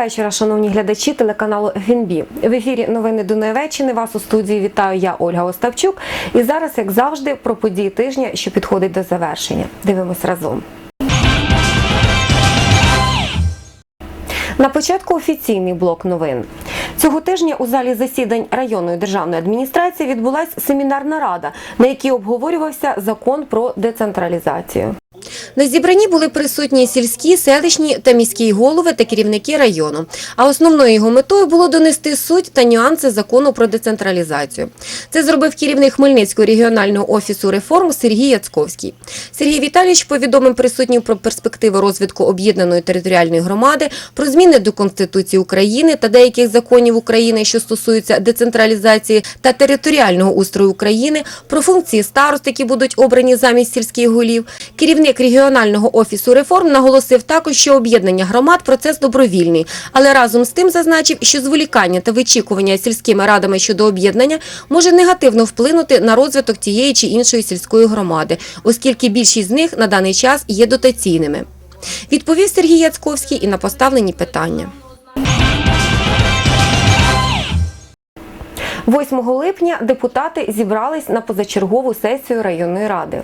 Вечора, шановні глядачі телеканалу ФНБ. В ефірі новини Донеччини. Вас у студії вітаю я Ольга Остапчук. І зараз, як завжди, про події тижня, що підходить до завершення. Дивимось разом. На початку офіційний блок новин. Цього тижня у залі засідань районної державної адміністрації відбулася семінарна рада, на якій обговорювався закон про децентралізацію. На зібранні були присутні сільські, селищні та міські голови та керівники району. А основною його метою було донести суть та нюанси закону про децентралізацію. Це зробив керівник Хмельницького регіонального офісу реформ Сергій Яцковський. Сергій Віталійович повідомив присутнім про перспективи розвитку об'єднаної територіальної громади, про зміни до Конституції України та деяких законів України, що стосуються децентралізації та територіального устрою України, про функції старост, які будуть обрані замість сільських голів. Керівник регіонального офісу реформ наголосив також, що об'єднання громад процес добровільний, але разом з тим зазначив, що зволікання та вичікування сільськими радами щодо об'єднання може негативно вплинути на розвиток тієї чи іншої сільської громади, оскільки більшість з них на даний час є дотаційними. Відповів Сергій Яцковський і на поставлені питання. 8 липня депутати зібрались на позачергову сесію районної ради.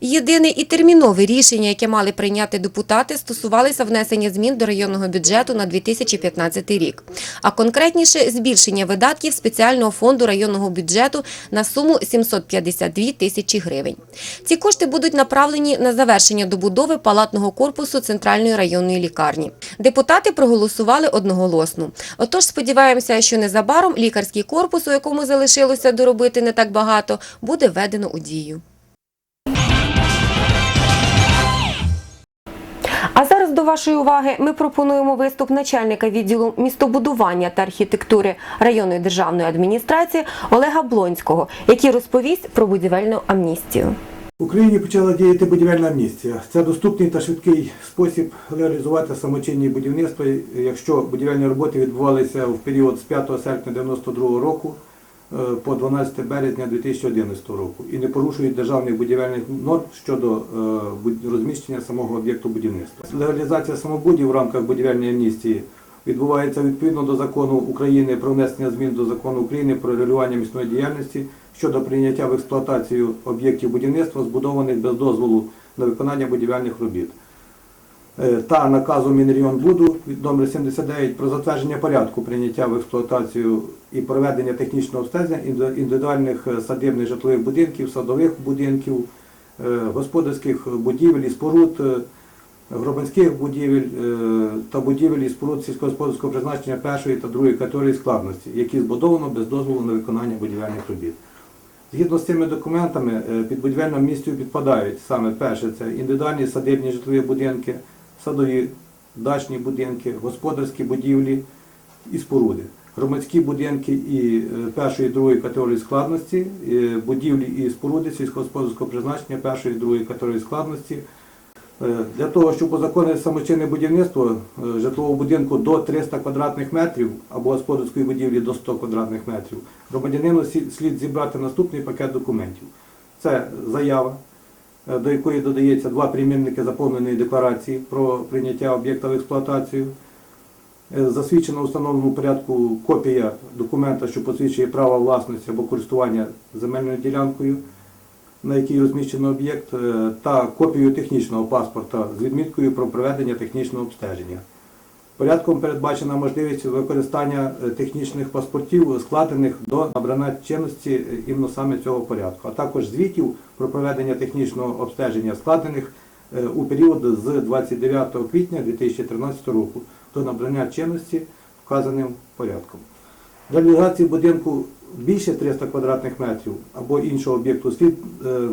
Єдине і термінове рішення, яке мали прийняти депутати, стосувалися внесення змін до районного бюджету на 2015 рік, а конкретніше збільшення видатків спеціального фонду районного бюджету на суму 752 тисячі гривень. Ці кошти будуть направлені на завершення добудови палатного корпусу центральної районної лікарні. Депутати проголосували одноголосно. Отож, сподіваємося, що незабаром лікарський корпус, у якому залишилося доробити не так багато, буде введено у дію. А зараз до вашої уваги ми пропонуємо виступ начальника відділу містобудування та архітектури районної державної адміністрації Олега Блонського, який розповість про будівельну амністію. В Україні почала діяти будівельна амністія. Це доступний та швидкий спосіб реалізувати самочинні будівництва, якщо будівельні роботи відбувалися в період з 5 серпня 1992 року по 12 березня 2011 року і не порушують державних будівельних норм щодо е, розміщення самого об'єкту будівництва. Легалізація самобудів в рамках будівельної амністії відбувається відповідно до закону України про внесення змін до закону України про регулювання місної діяльності щодо прийняття в експлуатацію об'єктів будівництва, збудованих без дозволу на виконання будівельних робіт. Е, Та наказу Мінрегіонбуду від номер 79 про затвердження порядку прийняття в експлуатацію і проведення технічного обстеження індивідуальних е, садибних житлових будинків, садових будинків, е, господарських будівель і споруд, е, громадських будівель та будівель і споруд сільськогосподарського призначення першої та другої категорії складності, які збудовано без дозволу на виконання будівельних робіт. Згідно з цими документами, під будівельну місію підпадають саме перше це індивідуальні садибні житлові будинки, садові дачні будинки, господарські будівлі і споруди, громадські будинки і е, першої і другої категорії складності, е, будівлі і споруди сільськогосподарського призначення першої і другої категорії складності. Е, Для того, щоб узаконити самочинне будівництво житлового будинку до 300 квадратних метрів або господарської будівлі до 100 квадратних метрів, громадянину слід зібрати наступний пакет документів. Це заява, до якої додається два примірники заповненої декларації про прийняття об'єкта в експлуатацію, Е, засвідчена у встановленому порядку копія документа, що посвідчує право власності або користування земельною ділянкою, на якій розміщено об'єкт, е, та копію технічного паспорта з відміткою про проведення технічного обстеження. Порядком передбачена можливість використання е, технічних паспортів, складених до набрання чинності е, іменно саме цього порядку, а також звітів про проведення технічного обстеження, складених е, у період з 29 квітня 2013 року до набрання чинності вказаним порядком. Реалізації будинку більше 300 квадратних метрів або іншого об'єкту слід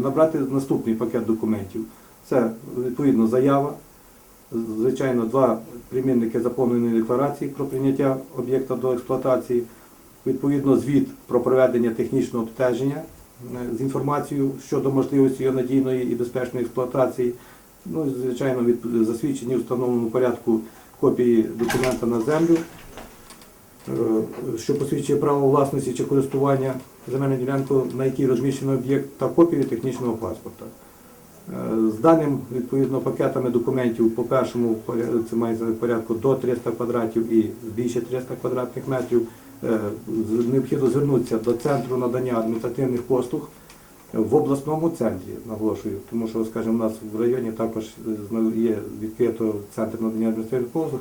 набрати наступний пакет документів. Це відповідно заява, звичайно, два примірники заповненої декларації про прийняття об'єкта до експлуатації, відповідно звіт про проведення технічного обстеження е, з інформацією щодо можливості його надійної і безпечної експлуатації. Ну, і, звичайно, від засвідчені в встановленому порядку копії документа на землю, е, що посвідчує право власності чи користування земельною ділянкою, на якій розміщено об'єкт, та копію технічного паспорта. Е, З даним відповідно пакетами документів по першому це має порядку до 300 квадратів і більше 300 квадратних метрів. е, Необхідно звернутися до центру надання адміністративних послуг в обласному центрі, наголошую, тому що, скажімо, у нас в районі також е, є відкрито центр надання адміністративних послуг,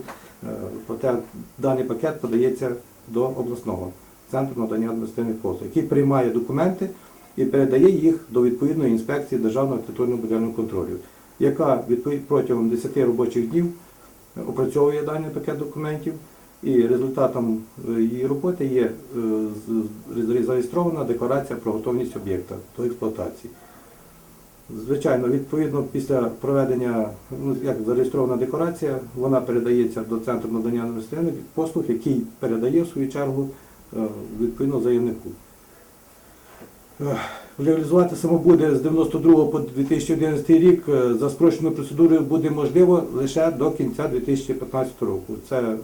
проте даний пакет подається до обласного центру надання адміністративних послуг, який приймає документи і передає їх до відповідної інспекції Державного архітектурного будівельного контролю, яка протягом 10 робочих днів е, опрацьовує даний пакет документів. І результатом е, її роботи є е, зареєстрована декларація про готовність об'єкта до експлуатації. Звичайно, відповідно після проведення, ну як зареєстрована декларація, вона передається до центру надання адміністративних послуг, який передає в свою чергу відповідно заявнику. Е, Реалізувати само буде з 92 по 2011 рік е, за спрощеною процедурою буде можливо лише до кінця 2015 року. Це е,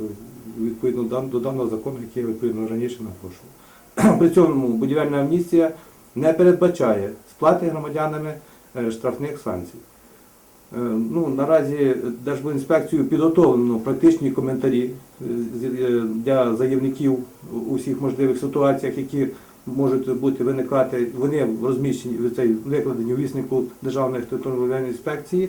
відповідно до даного закону, який я відповідно раніше напрошував. При цьому будівельна амністія не передбачає сплати громадянами штрафних санкцій. Ну, наразі Держбудінспекцією підготовлено практичні коментарі для заявників у всіх можливих ситуаціях, які можуть бути виникати. Вони розміщені цей викладені у віснику Державної архітектурно-будівельної інспекції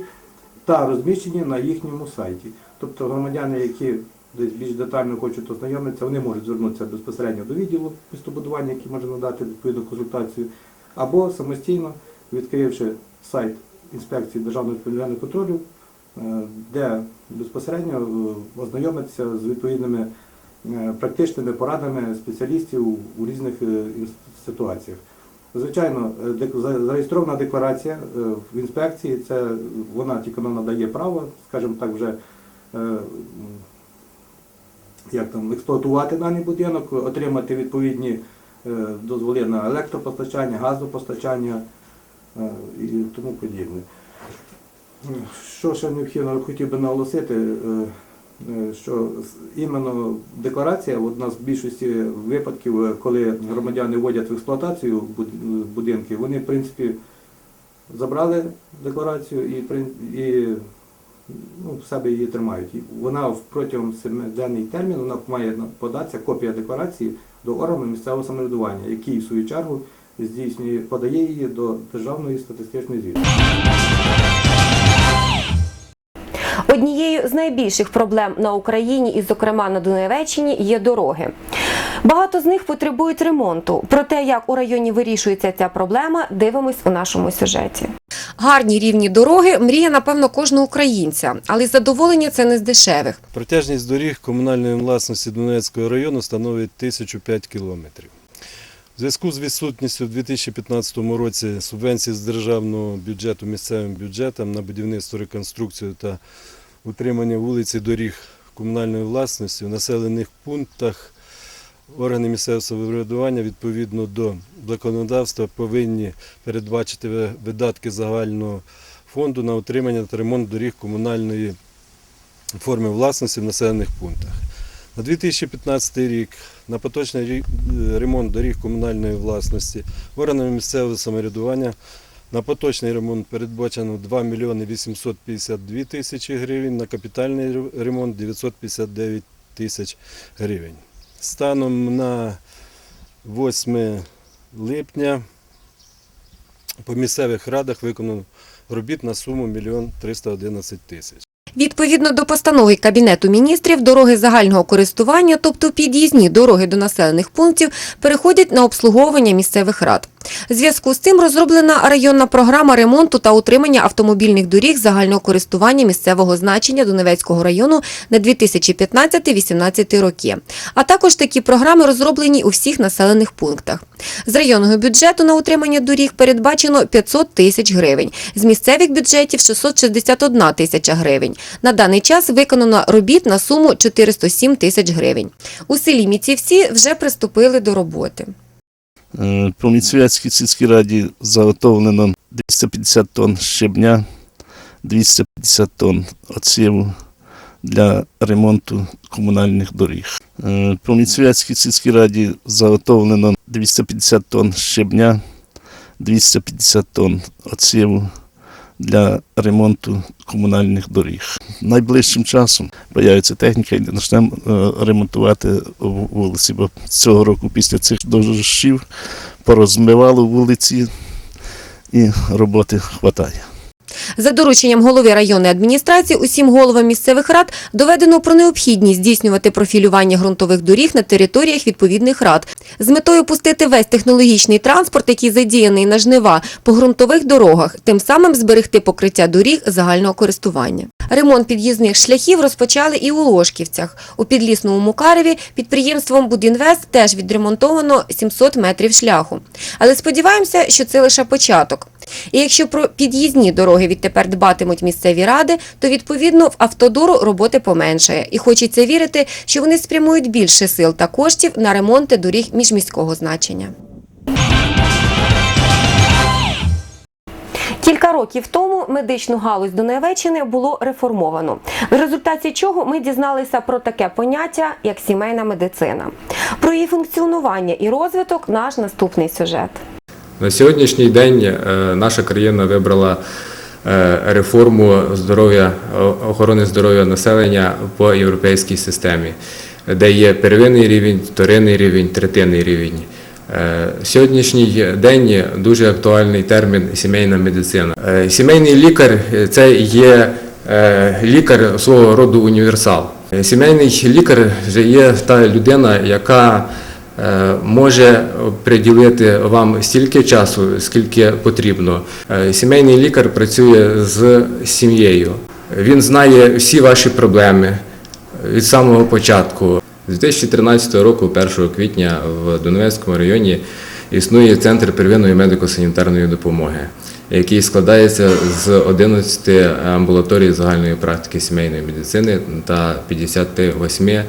та розміщені на їхньому сайті. Тобто громадяни, які десь більш детально хочуть ознайомитися, вони можуть звернутися безпосередньо до відділу містобудування, який може надати відповідну консультацію, або самостійно відкривши сайт інспекції Державного відповідального контролю, е, де безпосередньо е, ознайомитися з відповідними практичними порадами спеціалістів у різних е, ситуаціях. Звичайно, е, зареєстрована декларація е, в інспекції, це вона тільки надає право, скажімо так, вже е, як там експлуатувати даний будинок, отримати відповідні е, дозволи на електропостачання, газопостачання е, і тому подібне. Е, Що ще необхідно хотів би наголосити, е, е, що іменно декларація, одна з більшості випадків, е, коли громадяни вводять в експлуатацію будинки, вони в принципі забрали декларацію і, і ну, в себе її тримають. Вона протягом семиденний термін вона має податися копія декларації до органу місцевого самоврядування, який в свою чергу здійснює, подає її до Державної статистичної звіту. Однією з найбільших проблем на Україні і, зокрема, на Донеччині є дороги. Багато з них потребують ремонту. Про те, як у районі вирішується ця проблема, дивимось у нашому сюжеті. Гарні рівні дороги мрія, напевно, кожного українця, але задоволення це не з дешевих. Протяжність доріг комунальної власності Донецького району становить 1005 кілометрів. У зв'язку з відсутністю в 2015 році субвенцій з державного бюджету місцевим бюджетам на будівництво, реконструкцію та утримання вулиць і доріг комунальної власності в населених пунктах органи місцевого самоврядування відповідно до законодавства повинні передбачити видатки загального фонду на утримання та ремонт доріг комунальної форми власності в населених пунктах. На 2015 рік на поточний е, ремонт доріг комунальної власності органами місцевого самоврядування на поточний ремонт передбачено 2 мільйони 852 тисячі гривень, на капітальний ремонт 959 тисяч гривень. Станом на 8 липня по місцевих радах виконано робіт на суму 1 мільйон 311 тисяч. Відповідно до постанови Кабінету міністрів, дороги загального користування, тобто під'їзні дороги до населених пунктів, переходять на обслуговування місцевих рад. Зв'язку з цим розроблена районна програма ремонту та утримання автомобільних доріг загального користування місцевого значення Донецького району на 2015-2018 роки. А також такі програми розроблені у всіх населених пунктах. З районного бюджету на утримання доріг передбачено 500 тисяч гривень, з місцевих бюджетів 661 тисяча гривень. На даний час виконано робіт на суму 407 тисяч гривень. У селі Міцівці вже приступили до роботи. По сільській раді заготовлено 250 тонн щебня, 250 тонн оціву для ремонту комунальних доріг. По сільській раді заготовлено 250 тонн щебня, 250 тонн оціву для ремонту комунальних доріг. Найближчим часом появиться техніка і почнемо е, ремонтувати вулиці, бо цього року після цих дощів порозмивало вулиці і роботи вистачає. За дорученням голови районної адміністрації усім головам місцевих рад доведено про необхідність здійснювати профілювання ґрунтових доріг на територіях відповідних рад з метою пустити весь технологічний транспорт, який задіяний на жнива по ґрунтових дорогах, тим самим зберегти покриття доріг загального користування. Ремонт під'їзних шляхів розпочали і у Ложківцях. У підлісному Мукареві підприємством Будінвест теж відремонтовано 700 метрів шляху. Але сподіваємося, що це лише початок. І якщо про під'їзні дороги відтепер дбатимуть місцеві ради, то відповідно в автодору роботи поменшає. І хочеться вірити, що вони спрямують більше сил та коштів на ремонти доріг міжміського значення. Кілька років тому медичну галузь Донеччини було реформовано, в результаті чого ми дізналися про таке поняття, як сімейна медицина. Про її функціонування і розвиток наш наступний сюжет. На сьогоднішній день е, наша країна вибрала е, реформу здоров'я охорони здоров'я населення по європейській системі, де є первинний рівень, вторинний рівень, третинний рівень. Е, Сьогоднішній день дуже актуальний термін сімейна медицина. Е, Сімейний лікар це є е, лікар свого роду універсал. Сімейний лікар вже є та людина, яка може приділити вам стільки часу, скільки потрібно. Сімейний лікар працює з сім'єю. Він знає всі ваші проблеми від самого початку. З 2013 року, 1 квітня, в Донецькому районі існує центр первинної медико-санітарної допомоги, який складається з 11 амбулаторій загальної практики сімейної медицини та 58 е,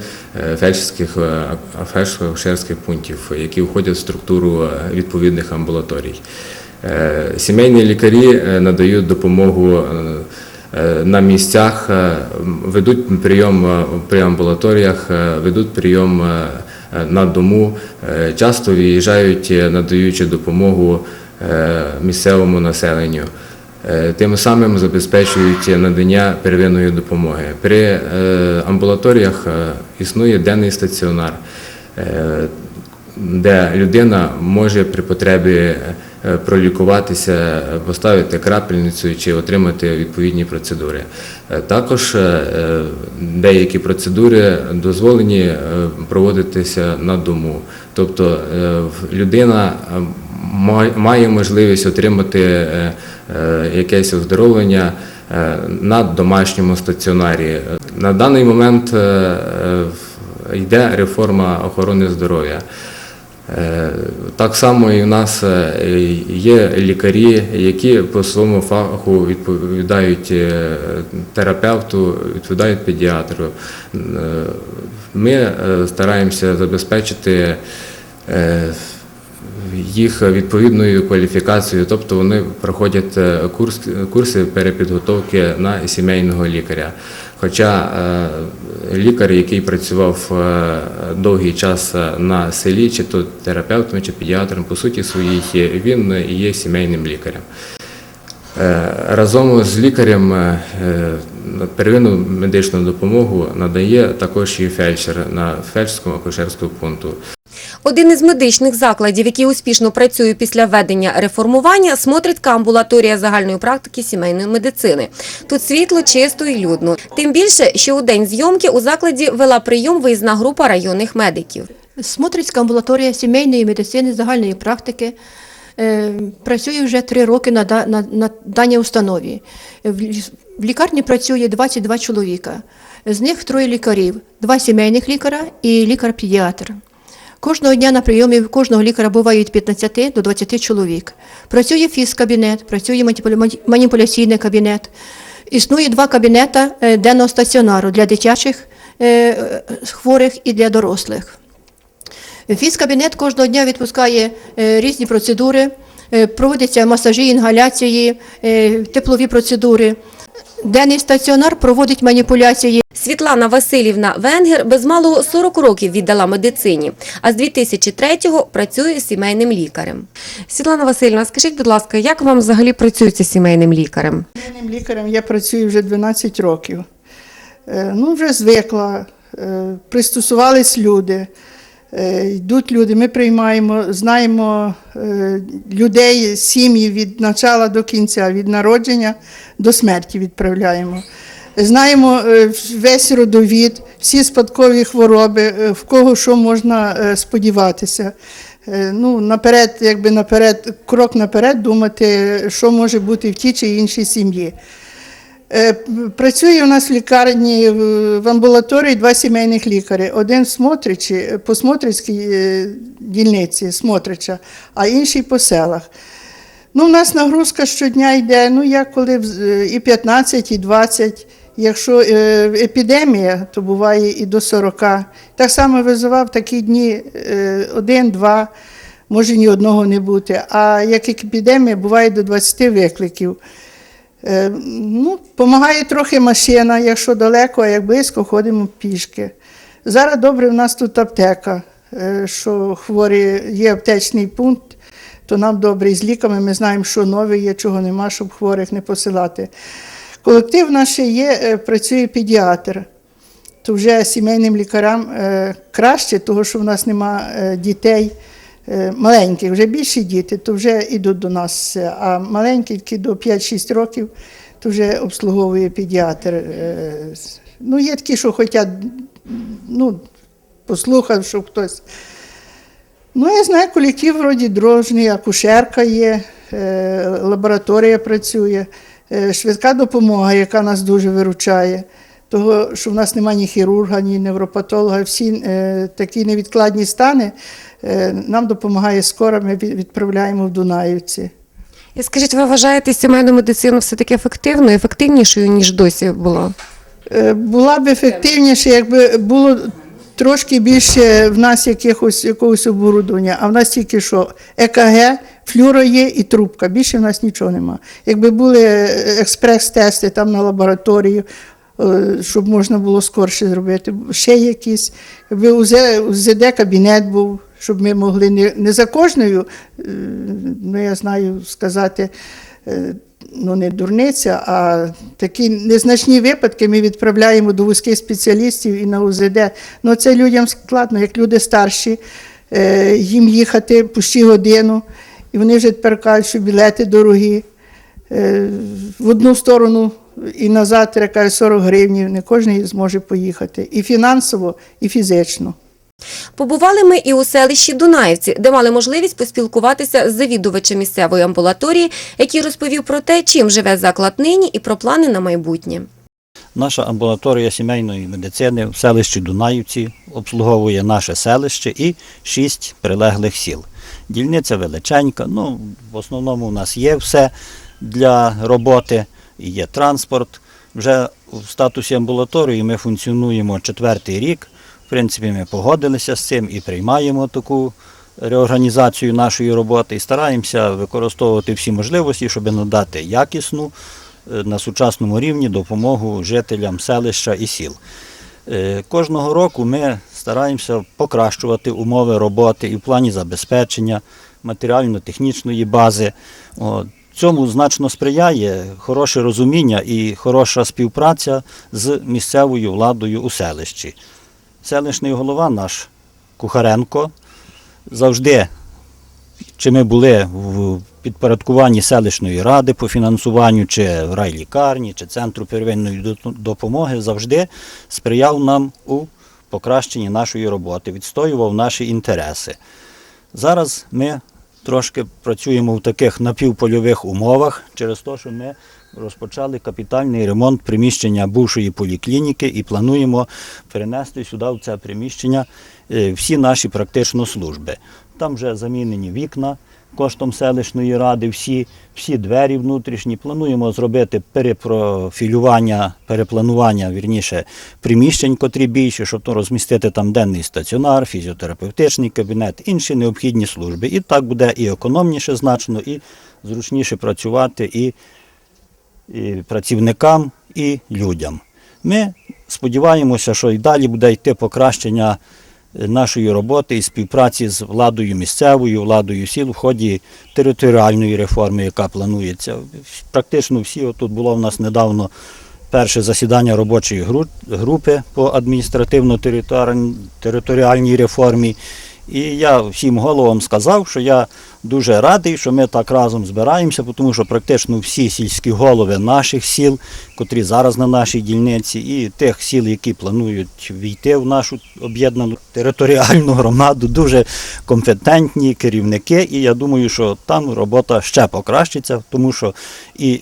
фельдшерських е, фельдшерських пунктів, які входять в структуру е, відповідних амбулаторій. Сімейні лікарі надають допомогу на місцях, е, ведуть прийом е, при амбулаторіях, е, ведуть прийом е, е, на дому, е, часто виїжджають, е, надаючи допомогу е, місцевому населенню. Е, Тим самим забезпечують надання первинної допомоги. При е, амбулаторіях е, існує денний стаціонар, е, де людина може при потребі е, пролікуватися, е, поставити крапельницю чи отримати відповідні процедури. Е, Також е, деякі процедури дозволені е, проводитися на дому. Тобто е, людина е, має можливість отримати е, е, якесь оздоровлення е, на домашньому стаціонарі. На даний момент е, е, йде реформа охорони здоров'я. Е, Так само і в нас е, є лікарі, які по своєму фаху відповідають е, терапевту, відповідають педіатру. Ми стараємося забезпечити їх відповідною кваліфікацією, тобто вони проходять курс, курси перепідготовки на сімейного лікаря. Хоча е, лікар, який працював е, довгий час е, на селі, чи то терапевтом, чи педіатром, по суті своїй, він є сімейним лікарем. Разом з лікарем первинну медичну допомогу надає також і фельдшер на фельдшерському акушерському пункту. Один із медичних закладів, який успішно працює після введення реформування, смотрицька амбулаторія загальної практики сімейної медицини. Тут світло, чисто і людно. Тим більше, що у день зйомки у закладі вела прийом виїзна група районних медиків. Смотрицька амбулаторія сімейної медицини загальної практики працює вже три роки на, на, на даній установі. В, лікарні працює 22 чоловіка. З них троє лікарів, два сімейних лікаря і лікар-педіатр. Кожного дня на прийомі кожного лікаря буває від 15 до 20 чоловік. Працює фіз-кабінет, працює маніпуляційний кабінет. Існує два кабінети е, денного стаціонару для дитячих е, е, хворих і для дорослих. Фізкабінет кожного дня відпускає е, різні процедури, е, проводяться масажі, інгаляції, е, теплові процедури. Денний стаціонар проводить маніпуляції Світлана Васильівна Венгер без малого 40 років віддала медицині, а з 2003-го працює сімейним лікарем. Світлана Васильівна, скажіть, будь ласка, як вам взагалі працюється сімейним лікарем? Сімейним лікарем я працюю вже 12 років. Ну, вже звикла, пристосувались люди, йдуть люди, ми приймаємо, знаємо е, людей, сім'ї від початку до кінця, від народження до смерті відправляємо. Знаємо е, весь родовід, всі спадкові хвороби, е, в кого що можна е, сподіватися. Е, Ну, наперед, якби наперед, крок наперед думати, що може бути в тій чи іншій сім'ї. Е, Працює у нас в лікарні в в амбулаторії два сімейних лікарі. Один в Смотричі, по Смотрицькій е, дільниці Смотрича, а інший по селах. Ну, у нас нагрузка щодня йде, ну як коли е, і 15, і 20. Якщо е, епідемія, то буває і до 40. Так само визивав такі дні е, один-два, може ні одного не бути. А як епідемія, буває до 20 викликів. Е, Ну, Помагає трохи машина, якщо далеко, а як близько, ходимо пішки. Зараз добре, в нас тут аптека, е, що хворі є аптечний пункт, то нам добре і з ліками, ми знаємо, що нове є, чого нема, щоб хворих не посилати. Колектив наш є, е, працює педіатр. То вже сімейним лікарям краще, тому що в нас нема дітей е, маленьких, вже більші діти, то вже йдуть до нас. А маленькі, які до 5-6 років, то вже обслуговує педіатр. Е, Ну, є такі, що хочуть, ну, послухав, щоб хтось. Ну, я знаю, колектив вроді дрожний, акушерка є, е, лабораторія працює, швидка допомога, яка нас дуже виручає. Того, що в нас немає ні хірурга, ні невропатолога, всі е, такі невідкладні стани е, нам допомагає скоро, ми відправляємо в Дунаївці. І скажіть, ви вважаєте сімейну медицину все-таки ефективною, ефективнішою, ніж досі було? Е, Була б ефективніше, якби було трошки більше в нас якихось, якогось оборудовання, а в нас тільки що ЕКГ, флюро є і трубка. Більше в нас нічого нема. Якби були е, експрес-тести там на лабораторію, щоб можна було скорше зробити, ще якісь, якби УЗД кабінет був. Щоб ми могли не, не за кожною, е, ну я знаю сказати, е, ну не дурниця, а такі незначні випадки ми відправляємо до вузьких спеціалістів і на УЗД. Ну це людям складно, як люди старші, е, їм їхати пущі годину, і вони вже тепер кажуть, що білети дорогі. Е, В одну сторону і назад треба кажуть, 40 гривень, не кожен зможе поїхати. І фінансово, і фізично. Побували ми і у селищі Дунаївці, де мали можливість поспілкуватися з завідувачем місцевої амбулаторії, який розповів про те, чим живе заклад нині і про плани на майбутнє. Наша амбулаторія сімейної медицини в селищі Дунаївці обслуговує наше селище і шість прилеглих сіл. Дільниця величенька, ну, в основному у нас є все для роботи, є транспорт. Вже в статусі амбулаторії ми функціонуємо четвертий рік. В принципі, ми погодилися з цим і приймаємо таку реорганізацію нашої роботи і стараємося використовувати всі можливості, щоб надати якісну е, на сучасному рівні допомогу жителям селища і сіл. Е, Кожного року ми стараємося покращувати умови роботи і в плані забезпечення матеріально-технічної бази. Цьому значно сприяє хороше розуміння і хороша співпраця з місцевою владою у селищі. Селищний голова наш Кухаренко завжди чи ми були в підпорядкуванні селищної ради по фінансуванню, чи в райлікарні, чи центру первинної допомоги, завжди сприяв нам у покращенні нашої роботи, відстоював наші інтереси. Зараз ми трошки працюємо в таких напівпольових умовах через те, що ми розпочали капітальний ремонт приміщення бувшої поліклініки і плануємо перенести сюди в це приміщення е, всі наші практично служби. Там вже замінені вікна коштом селищної ради, всі, всі двері внутрішні. Плануємо зробити перепрофілювання, перепланування вірніше, приміщень, котрі більше, щоб розмістити там денний стаціонар, фізіотерапевтичний кабінет, інші необхідні служби. І так буде і економніше значно, і зручніше працювати і, і працівникам, і людям. Ми сподіваємося, що і далі буде йти покращення нашої роботи і співпраці з владою місцевою, владою сіл в ході територіальної реформи, яка планується. Практично всі, тут було в нас недавно перше засідання робочої групи по адміністративно-територіальній реформі. І я всім головам сказав, що я дуже радий, що ми так разом збираємося, тому що практично всі сільські голови наших сіл, котрі зараз на нашій дільниці, і тих сіл, які планують війти в нашу об'єднану територіальну громаду, дуже компетентні керівники. І я думаю, що там робота ще покращиться, тому що і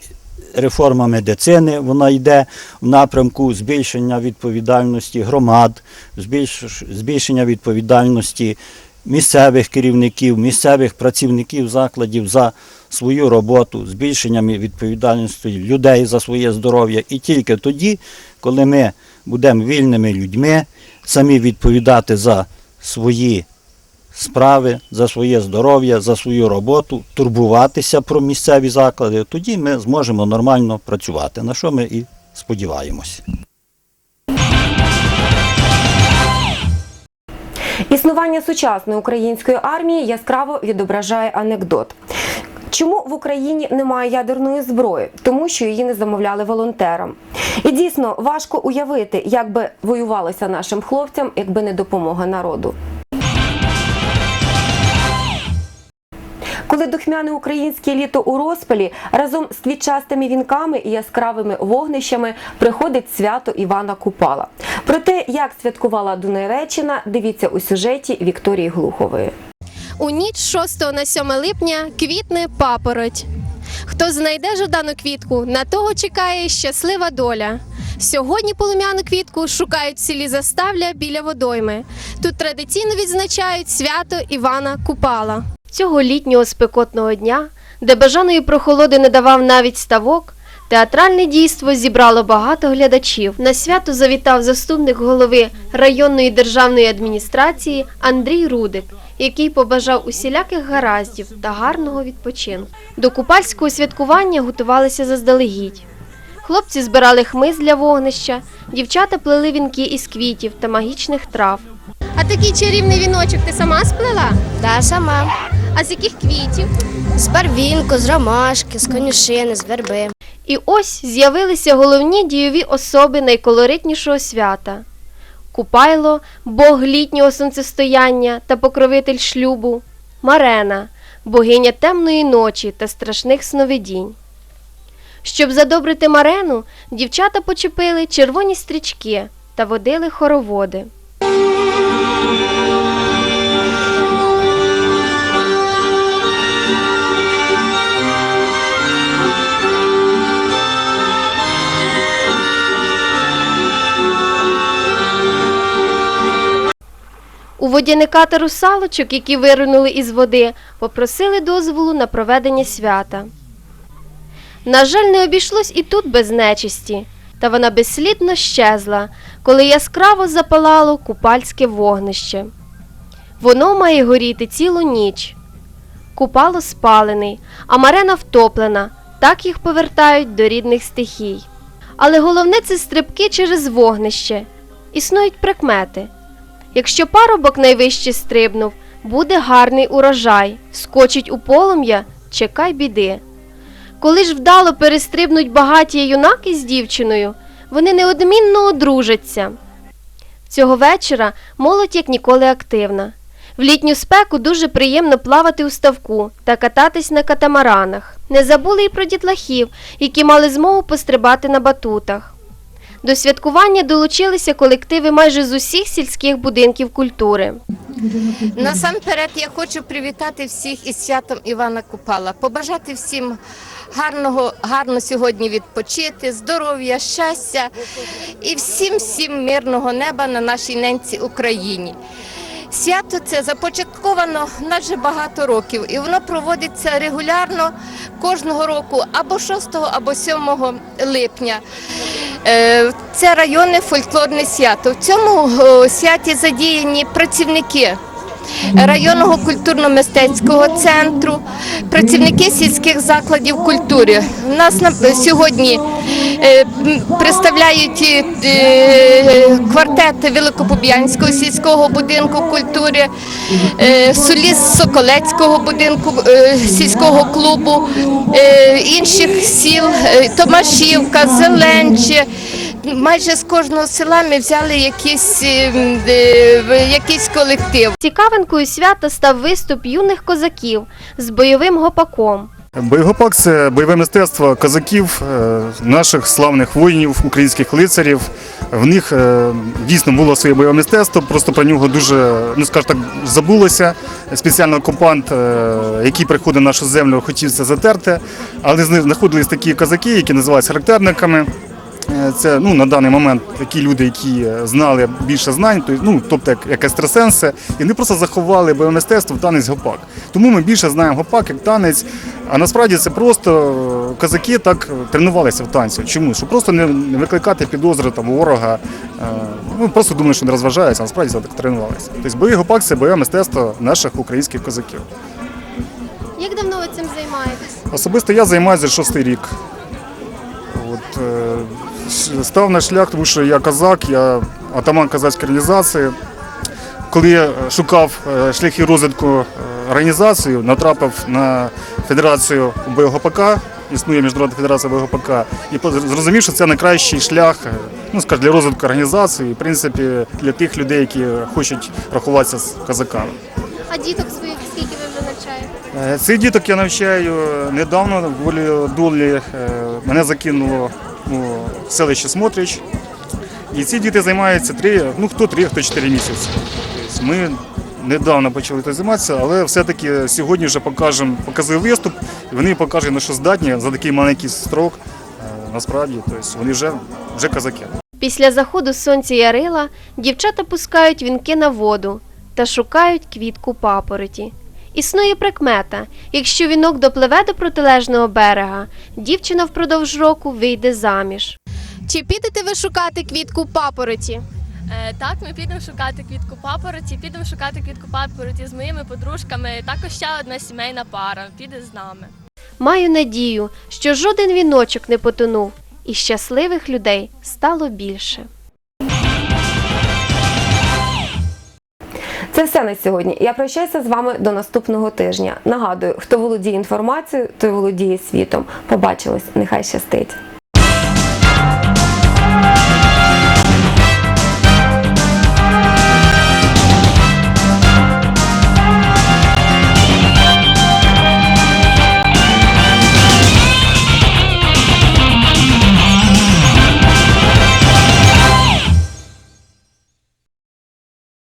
реформа медицини вона йде в напрямку збільшення відповідальності громад, збільш- збільшення відповідальності місцевих керівників, місцевих працівників закладів за свою роботу, збільшення відповідальності людей за своє здоров'я. І тільки тоді, коли ми будемо вільними людьми, самі відповідати за свої справи, за своє здоров'я, за свою роботу, турбуватися про місцеві заклади, тоді ми зможемо нормально працювати, на що ми і сподіваємося. Існування сучасної української армії яскраво відображає анекдот. Чому в Україні немає ядерної зброї? Тому що її не замовляли волонтерам. І дійсно важко уявити, як би воювалося нашим хлопцям, якби не допомога народу. Коли духмяне українське літо у розпалі разом з квітчастими вінками і яскравими вогнищами приходить свято Івана Купала. Про те, як святкувала Дунаєвеччина, дивіться у сюжеті Вікторії Глухової. У ніч 6 на 7 липня квітне папороть. Хто знайде жадану квітку, на того чекає щаслива доля. Сьогодні полум'яну квітку шукають в селі Заставля біля водойми. Тут традиційно відзначають свято Івана Купала. Цього літнього спекотного дня, де бажаної прохолоди не давав навіть ставок, театральне дійство зібрало багато глядачів. На свято завітав заступник голови районної державної адміністрації Андрій Рудик, який побажав усіляких гараздів та гарного відпочинку. До купальського святкування готувалися заздалегідь. Хлопці збирали хмиз для вогнища, дівчата плели вінки із квітів та магічних трав. А такий чарівний віночок ти сама сплела? Да, сама. А з яких квітів? З барвінку, з ромашки, з конюшини, з верби. І ось з'явилися головні дійові особи найколоритнішого свята. Купайло, бог літнього сонцестояння та покровитель шлюбу, Марена, богиня темної ночі та страшних сновидінь. Щоб задобрити Марену, дівчата почепили червоні стрічки та водили хороводи. У водяника та русалочок, які виринули із води, попросили дозволу на проведення свята. На жаль, не обійшлось і тут без нечисті, та вона безслідно щезла, коли яскраво запалало купальське вогнище. Воно має горіти цілу ніч. Купало спалений, а марена втоплена, так їх повертають до рідних стихій. Але головне це стрибки через вогнище. Існують прикмети. Якщо парубок найвище стрибнув, буде гарний урожай, скочить у полум'я, чекай біди. Коли ж вдало перестрибнуть багаті юнаки з дівчиною, вони неодмінно одружаться. Цього вечора молодь як ніколи активна. В літню спеку дуже приємно плавати у ставку та кататись на катамаранах. Не забули і про дітлахів, які мали змогу пострибати на батутах. До святкування долучилися колективи майже з усіх сільських будинків культури. Насамперед я хочу привітати всіх із святом Івана Купала, побажати всім гарного, гарно сьогодні відпочити, здоров'я, щастя і всім всім мирного неба на нашій ненці Україні. Свято це започатковано вже багато років, і воно проводиться регулярно кожного року або 6, або 7 липня. Е, Це районне фольклорне свято. В цьому святі задіяні працівники районного культурно-мистецького центру, працівники сільських закладів культури. У нас на сьогодні е, представляють е, квартет Великопоб'янського сільського будинку культури, е, соліст Соколецького будинку е, сільського клубу, е, інших сіл е, Томашівка, Зеленче. Майже з кожного села ми взяли якийсь, е, е, якийсь колектив. Цікавинкою свята став виступ юних козаків з бойовим гопаком. Бойовопак це бойове мистецтво козаків, е, наших славних воїнів, українських лицарів. В них дійсно було своє бойове мистецтво, просто про нього дуже, ну скажімо так, забулося. Спеціально окупант, який приходив на нашу землю, хотів це затерти, але знаходились такі козаки, які називаються характерниками. Е, Це ну, на даний момент такі люди, які знали більше знань, то- ну, тобто як, як екстрасенси, і вони просто заховали бойове мистецтво в танець гопак. Тому ми більше знаємо гопак як танець. А насправді це просто е, козаки так тренувалися в танці. Чому? Щоб просто не, викликати підозри там, ворога. Е, Ну, просто думали, що не розважаються, а насправді це так тренувалися. Тобто бойовий гопак це бойове мистецтво наших українських козаків. Як давно ви цим займаєтесь? Особисто я займаюся шостий рік. От, став на шлях, тому що я козак, я атаман козацької організації. Коли я шукав е, шляхи розвитку е, організації, натрапив на Федерацію БГПК, існує Міжнародна федерація БГПК, і зрозумів, що це найкращий шлях е, ну, скажімо, для розвитку організації, в принципі, для тих людей, які хочуть рахуватися з козаками. А діток своїх скільки ви вже навчаєте? Е, Цих діток я навчаю недавно, волі долі е, мене закинуло селище Смотрич. І ці діти займаються три, ну хто три, хто чотири місяці. Тобто ми недавно почали цим займатися, але все-таки сьогодні вже покажемо показовий виступ, і вони покажуть, на що здатні за такий маленький строк. Е, Насправді, тобто вони вже, вже козаки. Після заходу сонця Ярила дівчата пускають вінки на воду та шукають квітку папороті. Існує прикмета: якщо вінок допливе до протилежного берега, дівчина впродовж року вийде заміж. Чи підете ви шукати квітку папороті? Е, Так, ми підемо шукати квітку папороті, підемо шукати квітку папороті з моїми подружками. Також ще одна сімейна пара піде з нами. Маю надію, що жоден віночок не потонув, і щасливих людей стало більше. Це все на сьогодні. Я прощаюся з вами до наступного тижня. Нагадую, хто володіє інформацією, той володіє світом. Побачилось, нехай щастить.